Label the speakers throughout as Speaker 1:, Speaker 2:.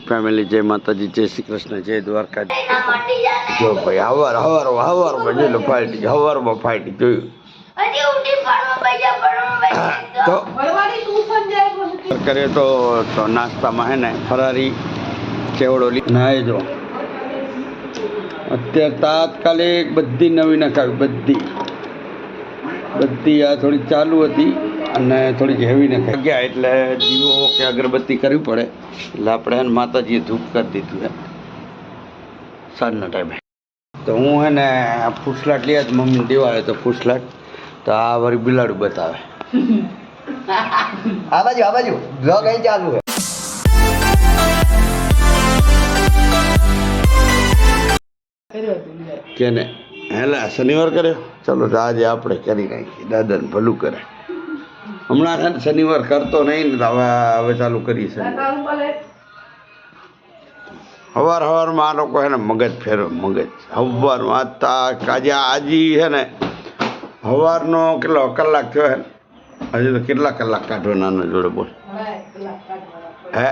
Speaker 1: Family જય માતાજી જય શ્રી કૃષ્ણ જય દ્વારકા જો ભાઈ હવાર હવાર હવારમાં જોઈ લો ફાઈટી હવારમાં ફાઈટ જોયું. તો કરીએ તો તો નાસ્તામાં હે ને ફરારી ચેવડો લી ના એ જો. અત્યારે તાત્કાલિક બધી નવી નખાવી બધી. બધી આ થોડી ચાલુ હતી. અને થોડીક હેવી ને ગયા એટલે દીવો કે અગરબત્તી કરવી પડે. એટલે આપણે એને માતાજીએ ધૂપ કરી દીધું હે સાંજના ટાઈમે. તો હું હે ને આ ફૂસલાટ લઈ જ તો મમ્મી દેવા આવે તો ફૂસલાટ. તો આ વળી બિલાડું બતાવે.
Speaker 2: આ બાજુ આ બાજુ. બ્લોગ અહીં ચાલુ છે.
Speaker 3: લે.
Speaker 1: કેને? હેલા શનિવાર કર્યો? ચલો તો આજે આપણે કરી નાખીએ. દાદાને ભલું કરે હમણાં છે ને શનિવાર કરતો નહીં ને હવે હવે ચાલુ કરી છે હવાર સવારમાં આ લોકો છે ને મગજ ફેરવે મગજ. સવારમાં આજ તા આજે આજી છે ને સવારનો કેટલો કલાક થયો હે હજી તો કેટલા કલાક કાઢો નાના જોડે બોલ. હે?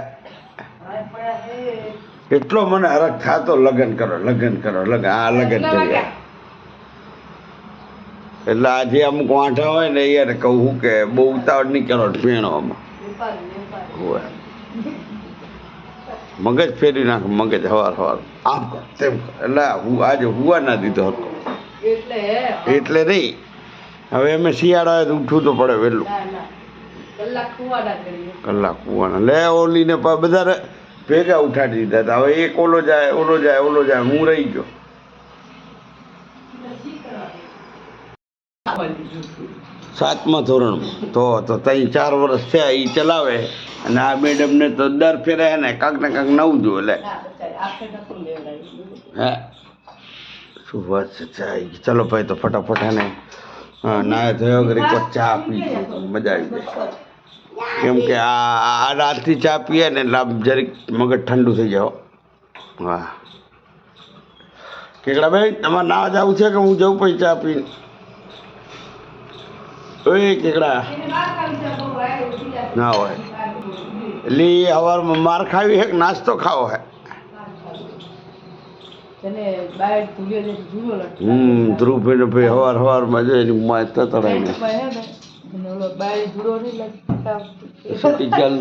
Speaker 1: એટલો મને હરખ થાતો લગ્ન કરો લગ્ન કરો લગ્ન. આ લગ્ન કરીએ એટલે આજે અમુક વાંઠા હોય ને યાર કહું કે બહુ ઉતાવળ નહીં કરો હોય મગજ ફેરી નાખ મગજ હવાર હવાર. આમ કર તેમ કર. એટલે હું આજે હુવા ના દીધો હતો
Speaker 3: એટલે
Speaker 1: નહીં. હવે અમે શિયાળા ઉઠવું તો પડે વહેલું.
Speaker 3: કલાક
Speaker 1: હુવાના લે ઓલીને બધા ભેગા ઉઠાડી દીધા હતા. હવે એક ઓલો જાય ઓલો જાય ઓલો જાય. હું રહી ગયો. સાતમા ધોરણ. તો તો ત્યાં ચાર વર્ષ છે એ ચલાવે. અને આ મેડમને તો દર ફેરે ને કાંક ને કાંક નવું જો એટલે
Speaker 3: ના
Speaker 1: હે? શું વાત છે? ચલો ભાઈ તો ફટાફટ એને ને નાય થયો એક ચા પી. મજા આવી જાય કેમ કે આ આ રાતથી ચા પીએ ને એટલે જરીક મગજ ઠંડુ થઈ જાવ વાહ. કેકડા ભાઈ તમારે ના જવું છે કે હું જઉં પછી ચા પીને? ઓય કેકડા. ના હોય. એટલે ઈ સવારમાં માર ખાવી હે નાસ્તો ખાવો હે? હમ ધ્રુવભાઈ ભાઈ હવાર હવારમાં જઈ એની માં તતડાઈને
Speaker 3: હે ને અને ઓલો બાય ધૂળો નહીં લગતા
Speaker 1: સુટી ચાલ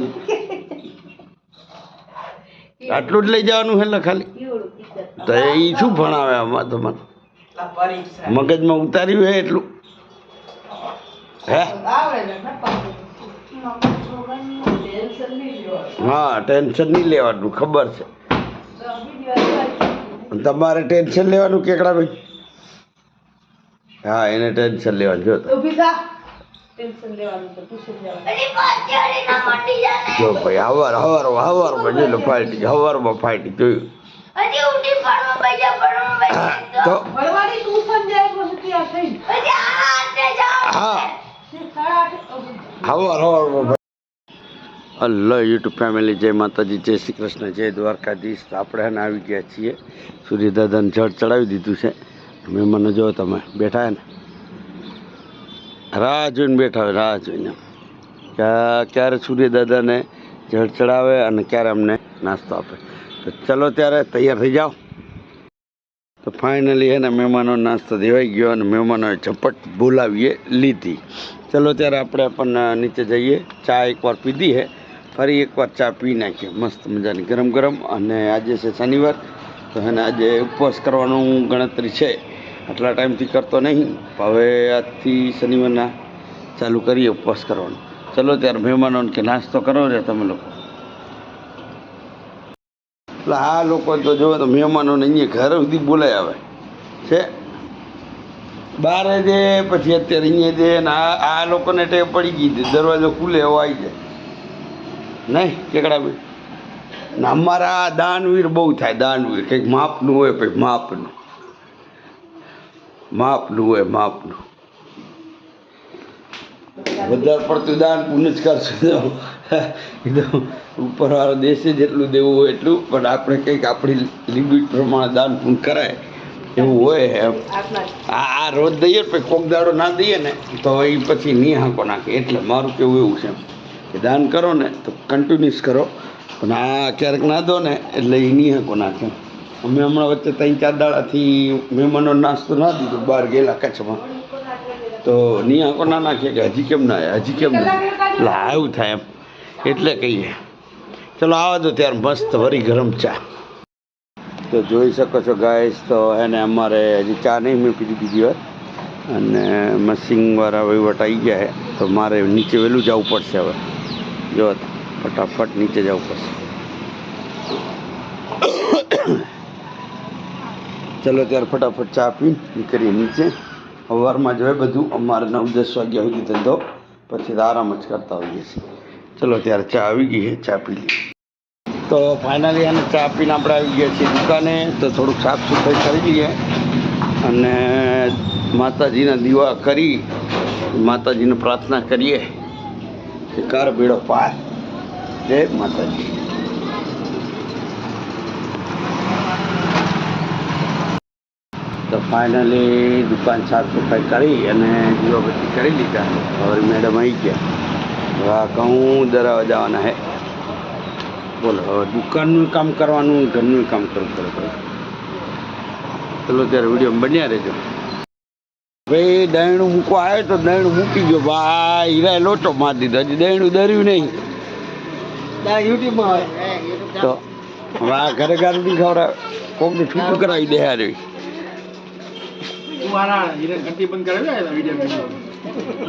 Speaker 1: આટલું જ લઈ જવાનું હેલા ખાલી? તો એ શું ભણાવે આમાં તમારે? મગજમાં ઉતાર્યું હે એટલું? હે?
Speaker 3: આવડે ને ટેન્શન નહીં લેવાનું
Speaker 1: હા ટેન્શન નહીં લેવાનું ખબર છે. તમારે ટેન્શન લેવાનું કેકડા ભાઈ? હા એને ટેન્શન લેવાનું જો જો ભાઈ હવાર હવાર હવારમાં જોઈ લો ફાઇટ હવારમાં ફાઈટી જોયું. તો હા. હલો યુટ્યુબ ફેમિલી, જય માતાજી, જય શ્રી કૃષ્ણ, જય દ્વારકાધીશ. આપણે હે ને આવી ગયા છીએ. સૂર્યદાદાને જળ ચડાવી દીધું છે. મહેમાનો જો તમે, બેઠા ને? રાહ જોઈને બેઠા હોય, રાહ જોઈને. ક્યારે સૂર્યદાદાને જળ ચડાવે અને ક્યારે અમને નાસ્તો આપે. તો ચલો ત્યારે તૈયાર થઈ જાઓ. તો ફાઇનલી હે ને મહેમાનો નાસ્તો દેવાઈ ગયો અને મહેમાનોએ ઝપટ બોલાવીએ લીધી. ચલો ત્યારે આપણે પણ નીચે જઈએ. ચા એકવાર પીધી હે. ફરી એકવાર ચા પી નાખીએ. મસ્ત મજાની ગરમ ગરમ. અને આજે છે શનિવાર, તો એને આજે ઉપવાસ કરવાનું ગણતરી છે. આટલા ટાઈમથી કરતો નહીં. હવે આજથી શનિવારના ચાલુ કરીએ ઉપવાસ કરવાનું. ચલો ત્યારે મહેમાનોને કે નાસ્તો કરો રે તમે લોકો. એટલે આ લોકો તો જોવે તો મહેમાનોને અહીંયા ઘર સુધી બોલાય આવે. છે? બારે દે પછી અત્યારે અહીંયા દે ને આ આ લોકોને ટેવ પડી ગઈ દરવાજો ખુલે એવો આવી જાય. નહીં? કેકડા ભાઈ ને અમારા દાનવીર બહુ થાય, દાનવીર. કંઈક માપનું હોય પછી માપનું. માપનું હોય, માપનું. વધારે પડતું દાન પુણ્ય જ કરશું. એકદમ ઉપરવાળો દેશે જેટલું દેવું હોય એટલું, પણ આપણે કંઈક આપણી લિમિટ પ્રમાણે દાન પૂન કરાય. એવું હોય એમ. આ આ રોજ દઈએ પછી કોક દાડો ના દઈએ ને તો એ પછી નહીં હાંકો નાખે. એટલે મારું કેવું એવું છે કે દાન કરો ને તો કન્ટિન્યુઅસ કરો. પણ આ ક્યારેક ના દો ને એટલે એ નહીં હાંકો નાખે. અમે હમણાં વચ્ચે ત્રણ ચાર દાડાથી મહેમાનો નાસ્તો ના દીધો બહાર ગયેલા કચ્છમાં. તો નહીં આંકો ના નાખીએ કે હજી કેમ ના હજી કેમ ના એટલે આવું થાય એમ. એટલે કહીએ. ચલો આવા દો ત્યારે મસ્ત વરી ગરમ ચા. તો જોઈ શકો છો ગાઈસ તો એને અમારે હજી ચા નહીં મેં પીધી બીજી વાર અને મશીનવાળા વહીવટ આવી ગયા તો મારે નીચે વહેલું જવું પડશે હવે. જો, ફટાફટ નીચે જવું પડશે. ચલો, ત્યારે ફટાફટ ચા પી નીકળીએ નીચે. સવારમાં જોઈએ બધું. અમારે નવ દસ વાગ્યા સુધી ધંધો. પછી આરામ જ કરતા હોઈએ છીએ. ચલો, ત્યારે ચા આવી ગઈ છે. ચા પી લઈએ. તો ફાઇનલી અને ચા પીને આપણે આવી ગયા છીએ દુકાને. તો થોડુંક સાફ સફાઈ કરી લઈએ. અને માતાજીના દીવા કરી, માતાજીને પ્રાર્થના કરીએ કે કર બેડો પાર. જય માતાજી. તો ફાઇનલી દુકાન સાફ સફાઈ કરી અને દીવાબત્તી કરી લીધા. હવે મેડમ આવી ગયા. હવે કહું દરાવા જવાના હે. બોલો હવે દુકાનનું કામ કરવાનું ઘરનું કામ કરવું પડે ચલો ત્યારે વીડિયો બન્યા રહેજો. ભાઈ દહીણું મૂકવા આવ્યો તો દહીણું મૂકી ગયો. ભાઈ હીરા લોટો મારી દીધો. હજી દહીણું દર્યું નહીં.
Speaker 2: યુટ્યુબમાં
Speaker 1: તો હવે આ ઘરે ઘરે નહીં ખવડાવે કોકને છૂટું કરાવી દે હારે.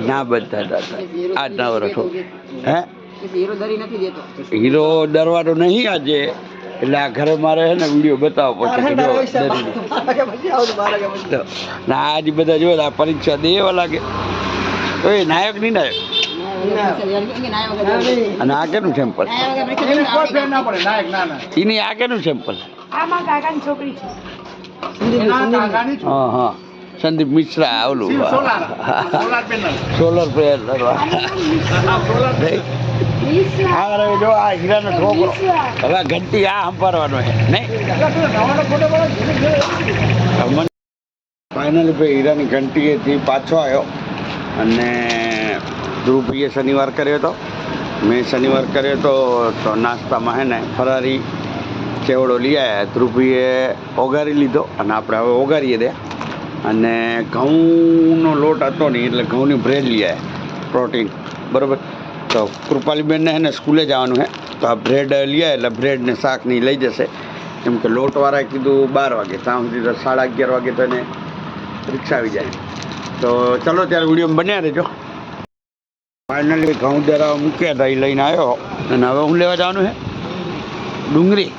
Speaker 1: ના બધા દાદા. આ ના વરસો હે? હીરો ડરવાનો નહીં આજે. એટલે આ ઘરે મારે છે ને વીડિયો બતાવો પડશે ડરી ના આજે બધા જો આ પરીક્ષા દેવા લાગે. તો એ નાયક નહીં નાયક? અને આ કેનું સેમ્પલ એની આ કેનું સેમ્પલ
Speaker 3: આમાં કાકાની છોકરી છે
Speaker 1: હા હા. સંદીપ મિશ્રા ઓલું સોલર. પ્લેયર હવે ઘંટી આ સંભાળવાનો ફાઇનલી ભાઈ હીરાની ઘંટીએથી પાછો આવ્યો અને ધ્રુવભાઈએ શનિવાર કર્યો હતો. મેં શનિવાર કર્યો હતો તો નાસ્તામાં હે ને ફરારી ચેવડો લઈ આવ્યા ધ્રુવભાઈએ ઓગારી લીધો અને આપણે હવે ઓગારીએ દે. અને ઘઉંનો લોટ હતો નહીં, એટલે ઘઉંની બ્રેડ લઈ આવ્યા પ્રોટીન, બરાબર? તો કૃપાલીબેનને એને સ્કૂલે જવાનું છે તો આ બ્રેડ લઈ આવ્યા એટલે બ્રેડ ને શાક નહીં લઈ જશે. કેમ કે લોટવાળાએ કીધું બાર વાગે, ત્યાં સુધી તો સાડા અગિયાર વાગે તો એને રિક્ષા આવી જાય. તો ચલો ત્યારે વીડિયો બન્યા રહેજો. ફાઇનલી ઘઉં દેરા મૂક્યા હતા એ લઈને આવ્યો. અને હવે હું લેવા જવાનું છે ડુંગળી.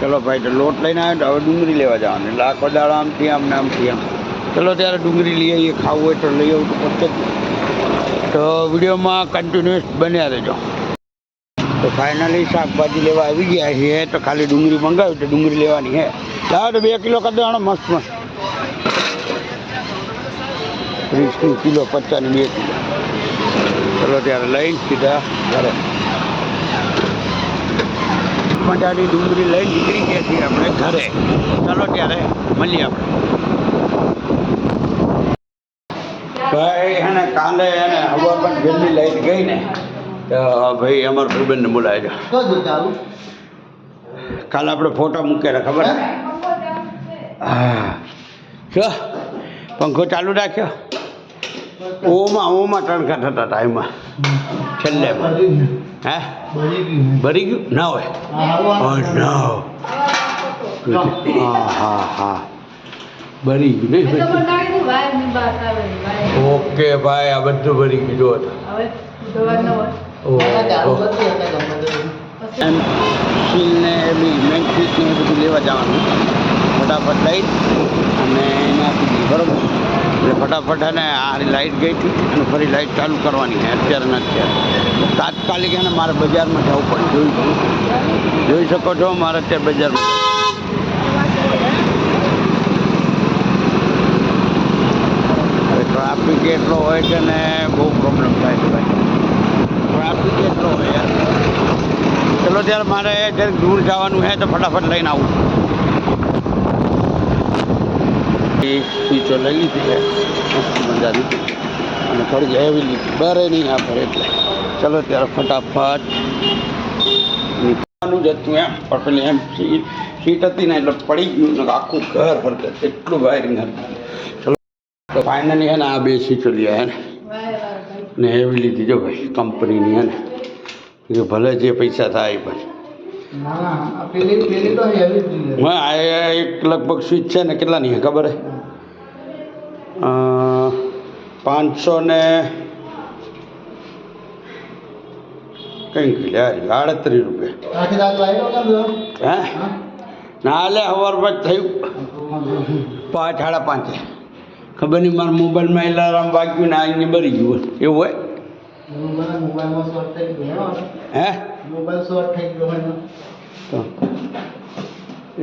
Speaker 1: ચલો ભાઈ, તો લોટ લઈને આવ્યો, તો હવે ડુંગળી લેવા જવાનું. એટલે આખો દાડા આમથી આમ ને આમથી આમ. ચલો ત્યારે ડુંગળી લઈ આવીએ ખાવું હોય તો લઈ આવું તો જ. તો વિડીયોમાં કન્ટિન્યુઅસ બન્યા રહેજો. તો ફાઇનલી શાકભાજી લેવા આવી ગયા છીએ, તો ખાલી ડુંગળી મંગાવી તો ડુંગળી લેવાની છે. લાવો તો બે કિલો કરી દેવાનો, મસ્ત મસ્ત. ત્રીસની કિલો પચાસની બે કિલો. ચલો ત્યારે લઈને સીધા ઘરે. મજાની ડુંગળી લઈને નીકળી ગયા છીએ આપણે ઘરે. ચાલો ત્યારે મળીએ આપણે. ભાઈ એને કાલે એને હવા પણ જલ્દી લાઈટ ગઈ ને તો ભાઈ અમારા ભાઈબંધને છે કાલે આપણે ફોટો મૂકેલા ખબર? હા? શું પંખો ચાલુ રાખ્યો. ઓમાં ઓમાં ટણકા થતા હતા એમાં. છેલ્લે હે? ભરી ગયું. ના હોય. ના હા હા હા. ભરી ગયું નહીં ઓકે ભાઈ આ બધું ભરી ગયું સ્ટીલને બી મેન ફીટને એ બધું લેવા જવાનું. ફટાફટ લાઈટ અને નાખી દઈએ બરાબર? એટલે ફટાફટ અને આ લાઇટ ગઈ હતી અને ફરી લાઇટ ચાલુ કરવાની છે અત્યારે ને અત્યારે. તાત્કાલિક એને મારે બજારમાં જવું પડે જોઈ જોઈ શકો છો મારે અત્યારે બજારમાં હવે ટ્રાફિક એટલો હોય છે ને બહુ પ્રોબ્લેમ થાય છે ભાઈ. ટ્રાફિક એટલો હોય ચલો ત્યારે મારે જ્યારે દૂર જવાનું છે તો ફટાફટ લઈને આવું. સ્વીચો લઈ લીધી છે. મજા લીધી અને થોડી હેવી લીધી. બરે નહીં આપણે એટલે. ચલો ત્યારે ફટાફટ નીકળવાનું જ હતું એમ. પણ પેલી એમ સીટ હતી ને એટલે પડી ગયું આખું ઘર હરકત એટલું વાયરિંગ હતું. ચલો તો ફાઇનલી હે ને આ બે સીટો લીધા હે ને ને એવી લીધી જો ભાઈ કંપનીની હે ને એ ભલે જે પૈસા થાય એ પણ
Speaker 2: પેલી પેલી તો હેવી જ જોઈએ.
Speaker 1: હા આ એક લગભગ સ્વિચ છે ને કેટલાની છે ખબર હે અ, પાંચસો ને કંઈક લ્યા આડત્રીસ રૂપિયા
Speaker 2: આખી રાત લાઈટો કેમ જો?
Speaker 1: હે
Speaker 2: હા?
Speaker 1: ના લે હવારમાં જ થયું પાંચ સાડા પાંચે ખબર નહીં મારા મોબાઈલમાં એલાર્મ વાગ્યું ને અહીંયા બરી ગયું એવું હોય?
Speaker 2: હે? ને.
Speaker 1: તો.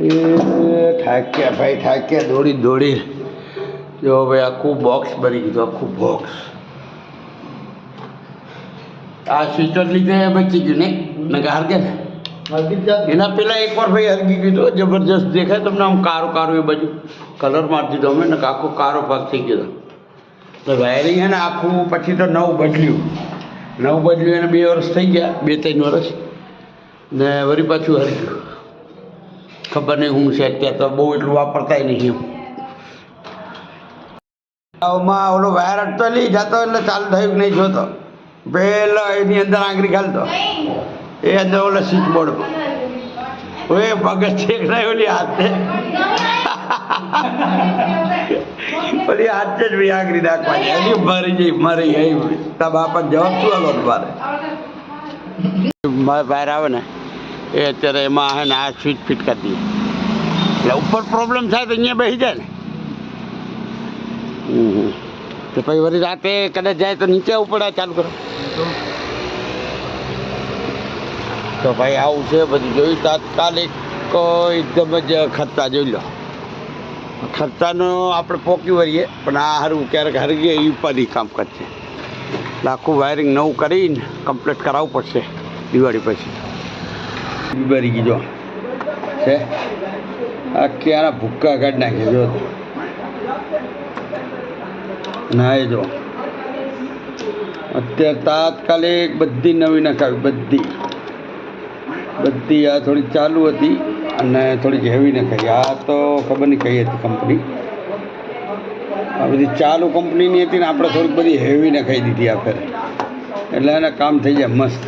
Speaker 1: એ થાક્યા ભાઈ થાક્યા. દોડી દોડી. જો ભાઈ આખું બોક્સ ભરી ગયું આખું બોક્સ આ સ્વીટર લીધે બચી ગયું નહીં હાર ગયા ને? એના પહેલાં એકવાર ભાઈ હરગી ગયો જબરજસ્ત દેખાય તમને આમ કારો કારો એ બાજુ. કલર મારી દીધો અમે ને આખો કારો ભાગ થઈ ગયો તો. વાયરિંગ છે ને આખું પછી તો નવું બદલ્યું. નવું બદલ્યું એને બે વર્ષ થઈ ગયા, બે ત્રણ વર્ષ. ને વળી પાછું હરગ્યું. ખબર નહીં હું છે અત્યારે તો બહુ એટલું વાપરતાય નહીં એમ. માં ઓલો વાયર અટતો લઈ જતો એટલે ચાલુ થયું નહીં જોતો. પહેલો એની અંદર આંગળી ઘાલતો એ અંદર ઓલો સ્વિચ બોર્ડ ઓએ પગજ છેક નહીં ઓલી હાથે. ઓલી હાથે જ વ્યાગરી નાખવાની. એની મરી જઈ મરી ગઈ. તા બાપા જવાબ શું આલો તમારે મારા? બહાર આવે ને, એ અત્યારે એમાં હે ને આ સ્વિચ ફિટ કરી દઈએ એટલે ઉપર પ્રોબ્લેમ થાય તો અહીંયા બેસી જાય ને. હમ. તો પછી વળી રાતે કદાચ જાય તો નીચે ઉપડા, ચાલુ કરો. તો ભાઈ આવું છે, બધું જોયું. તાત્કાલિક એકદમ જ ખર્ચા જોઈ લો. ખર્ચાનો આપણે પોકી વળીએ, પણ આ સારું ક્યારેક હારી ગયા એ ઉપાધિ કામ કરશે. એટલે આખું વાયરિંગ નવું કરીને કમ્પ્લીટ કરાવવું પડશે દિવાળી પછી. બરી ગઈ જો. છે? આખી આના ભૂક્કા કાઢી નાખે જો. ના એ જો. અત્યારે તાત્કાલિક બધી નવી નખાવી, બધી. બધી આ થોડી ચાલુ હતી અને થોડીક હેવી નખાઈ આ તો ખબર નહીં કઈ હતી કંપની આ બધી ચાલુ કંપનીની હતી ને આપણે થોડીક બધી હેવી નખાઈ દીધી આ ફેરે. એટલે એને કામ થઈ જાય મસ્ત.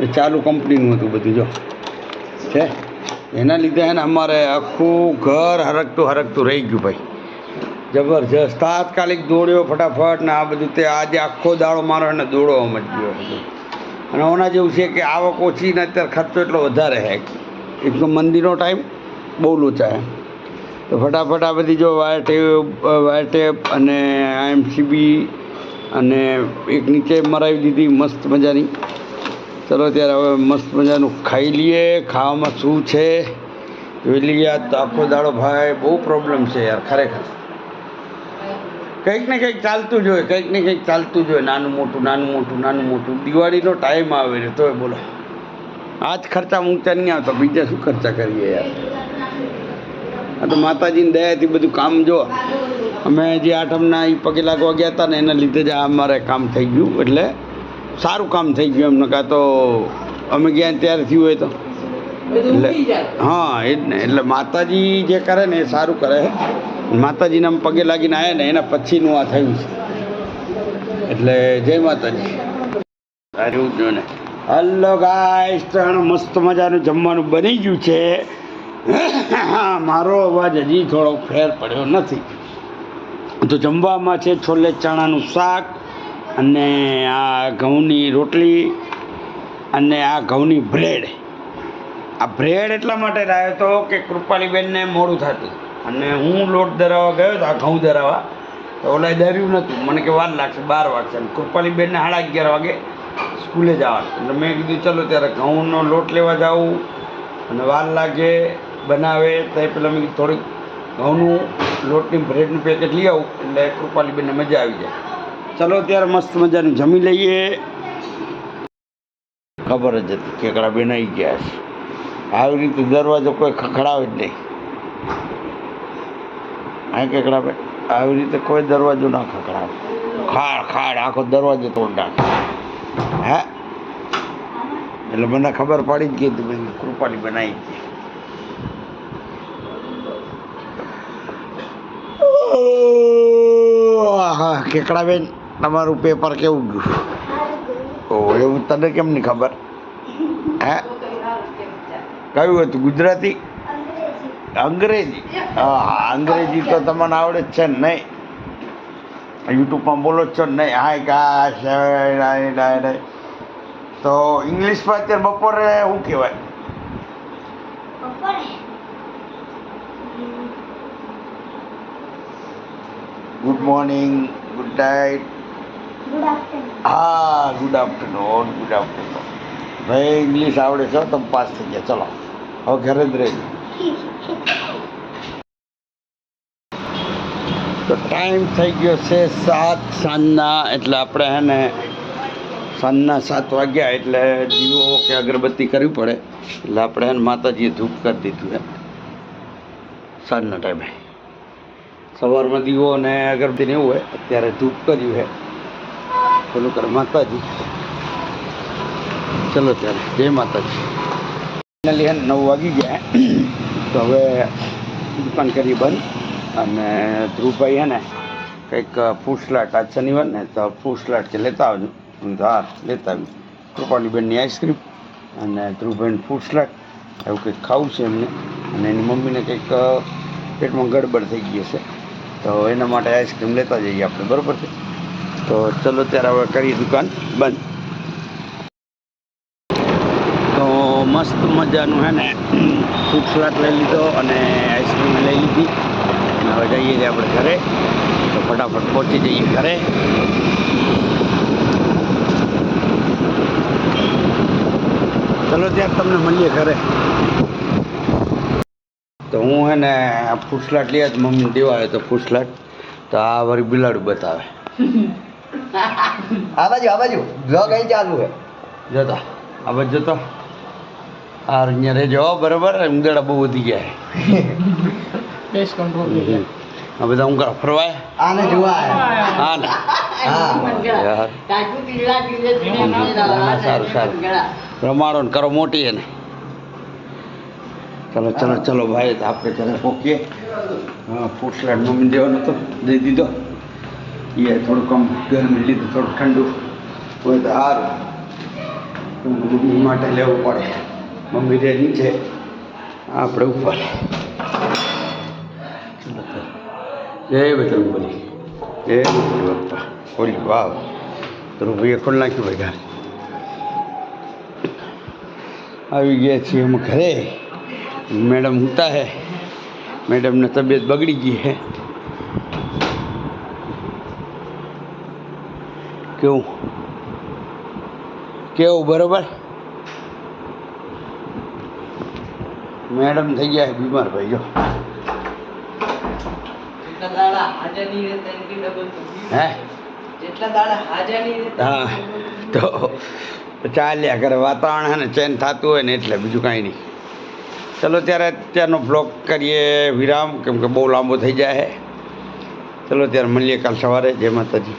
Speaker 1: એ ચાલુ કંપનીનું હતું બધું, જો. છે? એના લીધે એને અમારે આખું ઘર હરકતું હરકતું રહી ગયું ભાઈ. જબરજસ્ત. તાત્કાલિક દોડ્યો ફટાફટ ને આ બધું તે આજે આખો દાડો મારો એને દોડવા મચ્યો અને ઓના જેવું છે કે આવક ઓછી ને અત્યારે ખર્ચો એટલો વધારે હે એક તો મંદીનો ટાઈમ બહુ લૂંચાય તો ફટાફટ આ બધી જો વાયર ટેપ વાયર ટેપ અને આઈએમસીબી અને એક નીચે મરાવી દીધી મસ્ત મજાની. ચલો ત્યારે હવે મસ્ત મજાનું ખાઈ લઈએ. ખાવામાં શું છે? જોઈ લઈએ. આખો દાડો ભાઈ બહુ પ્રોબ્લેમ છે યાર, ખરેખર. કંઈક ને કંઈક ચાલતું હોય કંઈક ને કંઈક ચાલતું જ હોય. નાનું મોટું નાનું મોટું નાનું મોટું. દિવાળીનો ટાઈમ આવે છે તોય બોલો. આ જ ખર્ચા મૂકતા નહીં આવતા બીજા શું ખર્ચા કરીએ યાર? આ તો માતાજીની દયાથી બધું કામ જો. અમે જે આઠમના એ પગે લાગવા ગયા હતા ને એના લીધે જ આ અમારે કામ થઈ ગયું. એટલે સારું કામ થઈ ગયું એમને કાં તો અમે ગયા ને ત્યારે થયું હોય તો. એટલે હા એ જ ને. એટલે માતાજી જે કરે ને એ સારું કરે. માતાજીને પગે લાગીને આવ્યા ને, એના પછીનું આ થયું છે. એટલે જય માતાજી. સારું જો ને હલો ગાઈસ ત્રણ મસ્ત મજાનું જમવાનું બની ગયું છે. મારો અવાજ હજી થોડો ફેર પડ્યો નથી. તો જમવામાં છે છોલે ચણાનું શાક અને આ ઘઉંની રોટલી અને આ ઘઉંની બ્રેડ આ બ્રેડ એટલા માટે લાવ્યો હતો કે કૃપાલીબેનને મોડું થતું. અને હું લોટ ધરાવવા ગયો હતો આ ઘઉં ધરાવવા. તો ઓલા ધર્યું નહોતું મને કે વાર લાગશે, બાર વાગશે. અને કૃપાલીબેનને સાડા અગિયાર વાગે સ્કૂલે જવાનું. એટલે મેં કીધું, ચલો ત્યારે ઘઉંનો લોટ લેવા જાઉં. અને વાર લાગે, બનાવે, તો એ પેલા મેં થોડીક ઘઉંનું લોટની બ્રેડનું પેકેટ લઈ આવું. એટલે કૃપાલીબેનને મજા આવી જાય. ચલો ત્યારે મસ્ત મજાનું જમી લઈએ. ખબર જ હતી, કેકડા બનાવી ગયા છે. આવી રીતે દરવાજો કોઈ ખખડાવે જ નહીં. હા કેકડા બેન આવી રીતે કોઈ દરવાજો ના ખકડાવે ખાડ ખાડ, આખો દરવાજો તોડ નાખે. હે? એટલે મને ખબર પડી જ ગઈ હતી પછી કૃપાલી બનાવી હા કેકડાબેન તમારું પેપર કેવું ગયું? ઓ એવું તને કેમ નહીં ખબર? હે? કયું હતું, ગુજરાતી? અંગ્રેજી. હા અંગ્રેજી તો તમને આવડે જ છે ને નહીં. યુટ્યુબમાં બોલો જ છો ને નહીં. હાય ડાય તો ઇંગ્લિશમાં અત્યારે બપોરે શું કહેવાય? Good morning good night. હા ગુડ આફ્ટરનૂન ગુડ આફ્ટરનૂન. ભાઈ ઇંગ્લિશ આવડે છો તમે પાસ થઈ ગયા. ચલો. હવે ઘરે જ રહેજો. તો ટાઈમ થઈ ગયો છે સાત, સાંજના, એટલે આપણે હે ને સાંજના સાત વાગ્યા એટલે દીવો કે અગરબત્તી કરવી પડે. એટલે આપણે હે ને માતાજીએ ધૂપ કરી દીધું હે સાંજના ટાઈમે સવારમાં દીવો અને અગરબત્તી ને એવું હોય, અત્યારે ધૂપ કર્યું છે પેલું કરે માતાજી. ચલો ત્યારે. જય માતાજી. ફાઇનલી હે ને નવ વાગી ગયા તો હવે દુકાન કરી બંધ. અને ધ્રુવભાઈ હે ને કંઈક ફૂસલાટ આજ શનિવાર ને તો ફૂસલાટ કે લેતા આવજો. હું લેતા આવી કૃપાલીબેનની આઈસ્ક્રીમ અને ધ્રુવભાઈને ફૂસલાટ એવું કંઈક ખાવું છે એમને. અને એની મમ્મીને કંઈક પેટમાં ગડબડ થઈ ગઈ હશે. તો એના માટે આઈસ્ક્રીમ લેતા જઈએ આપણે, બરાબર છે? તો ચલો ત્યારે હવે કરીએ દુકાન. બંધ તો મસ્ત મજાનું હે ને? ફૂટ સલાડ લઈ લીધો અને આઈસ્ક્રીમ લઈ લીધી. અને હવે જઈએ છીએ આપણે ઘરે. તો ફટાફટ પહોંચી જઈએ ઘરે. ચલો ત્યારે તમને મળીએ ઘરે. તો હું હે ને ફૂસલાટ લઈ જ મમ્મી દેવા આવ્યો તો ફૂસલાટ તો આ વળી બિલાડું બતાવે.
Speaker 2: આ બાજુ આ બાજુ. બ્લોગ અહીં ચાલુ હે.
Speaker 1: જતા. આ બાજુ જતો. આ અહીંયા રહેજો. હો, બરાબર? ઉંદરડા બહુ વધી ગયા. આ બધા ઊંઘા ફરવાય?
Speaker 2: આને જોવા
Speaker 1: હા ને. સારું સારું. રમાડો ને કરો મોટી એને. ચલો ચલો ચલો ભાઈ તો આપણે તને પહોંચીએ હા ફૂડ સલાડ મમ્મી દેવાનો તો દઈ દીધો. એ થોડુંક આમ ગરમી લીધું થોડું ઠંડુ. હોય તો સારું માટે લેવું પડે. મમ્મી રે નીચે આપણે ઉપર. જય બજરંગબલી જય બજરંગ બાપા. ઓલી વાવ. ભાઈએ ખોલ નાખ્યું ભાઈ ઘર. આવી ગયા છીએ અમે ઘરે. મેડમ ઉતા હે. મેડમને તબિયત બગડી ગઈ હે. કેવું? કેવું બરોબર? મેડમ થઈ ગયા બીમાર ભાઈ જો. હે? હા તો ચાલ્યા કરે વાતાવરણ હે ને ચેન્જ થતું હોય ને એટલે બીજું કાંઈ નહીં. ચલો ત્યારે અત્યારનો બ્લોગ કરીએ વિરામ કેમ કે બહુ લાંબો થઈ જાય ચલો ત્યારે મળીએ કાલ સવારે. જય માતાજી.